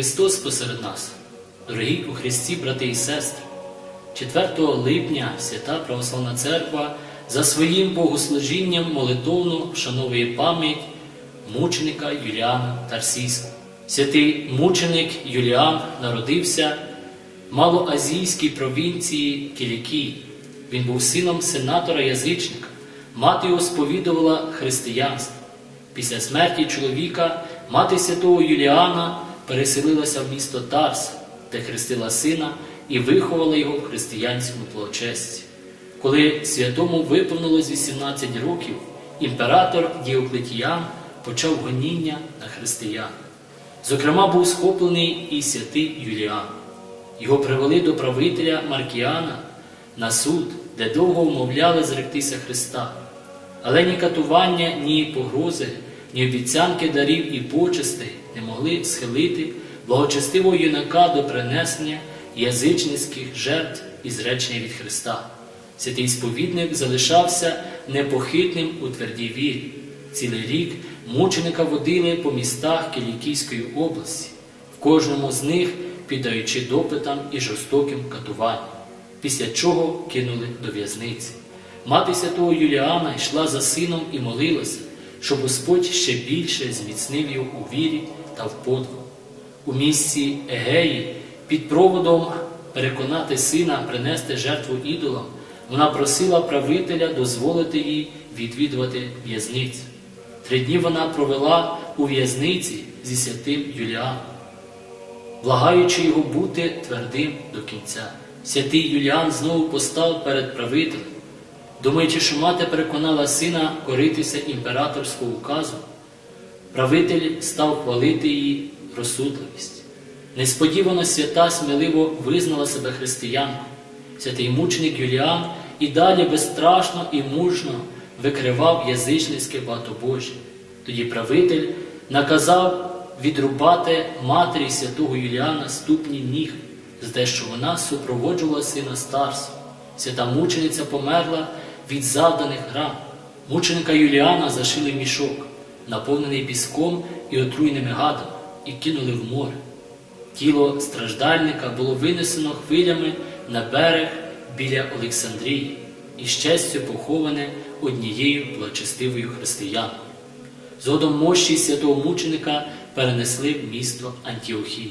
Христос посеред нас, дорогі у Христі, брати і сестри, 4 липня Свята Православна Церква за своїм богослужінням молитовно вшановує пам'ять мученика Юліана Тарсійського. Святий мученик Юліан народився в малоазійській провінції Кілікії. Він був сином сенатора-язичника. Мати його сповідувала християнство. Після смерті чоловіка мати святого Юліана переселилася в місто Тарс, де хрестила сина і виховала його в християнському благочесті. Коли святому виповнилось 18 років, імператор Діоклетіян почав гоніння на християн. Зокрема, був схоплений і святий Юліан. Його привели до правителя Маркіана на суд, де довго вмовляли зректися Христа. Але ні катування, ні погрози, ні обіцянки дарів і почестей не могли схилити благочестивого юнака до принесення язичницьких жертв і зречення від Христа. Святий сповідник залишався непохитним у твердій вірі. Цілий рік мученика водили по містах Кілікійської області, в кожному з них піддаючи допитам і жорстоким катуванням, після чого кинули до в'язниці. Мати святого Юліана йшла за сином і молилася, щоб Господь ще більше зміцнив його у вірі та в подвигу. У місці Егеї під проводом переконати сина принести жертву ідолам, вона просила правителя дозволити їй відвідувати в'язницю. Три дні вона провела у в'язниці зі святим Юліаном, благаючи його бути твердим до кінця. Святий Юліан знову постав перед правителем, думаючи, що мати переконала сина коритися імператорського указу. Правитель став хвалити її розсудливість. Несподівано свята сміливо визнала себе християнкою. Святий мученик Юліан і далі безстрашно і мужно викривав язичницьке багатобожжя. Тоді правитель наказав відрубати матері святого Юліана ступні ніг, за те, що вона супроводжувала сина старців. Свята мучениця померла від завданих ран. Мученика Юліана зашили мішок, наповнений піском і отруйними гадами, і кинули в море. Тіло страждальника було винесено хвилями на берег біля Олександрії і честю поховане однією благочестивою християною. Згодом мощі святого мученика перенесли в місто Антіохію.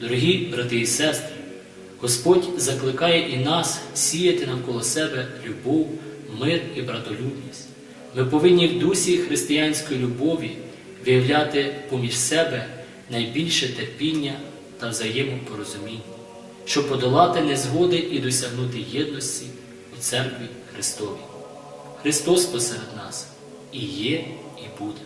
Дорогі брати і сестри, Господь закликає і нас сіяти навколо себе любов, мир і братолюбність. Ми повинні в дусі християнської любові виявляти поміж себе найбільше терпіння та взаємопорозуміння, щоб подолати незгоди і досягнути єдності у церкві Христовій. Христос посеред нас і є, і буде.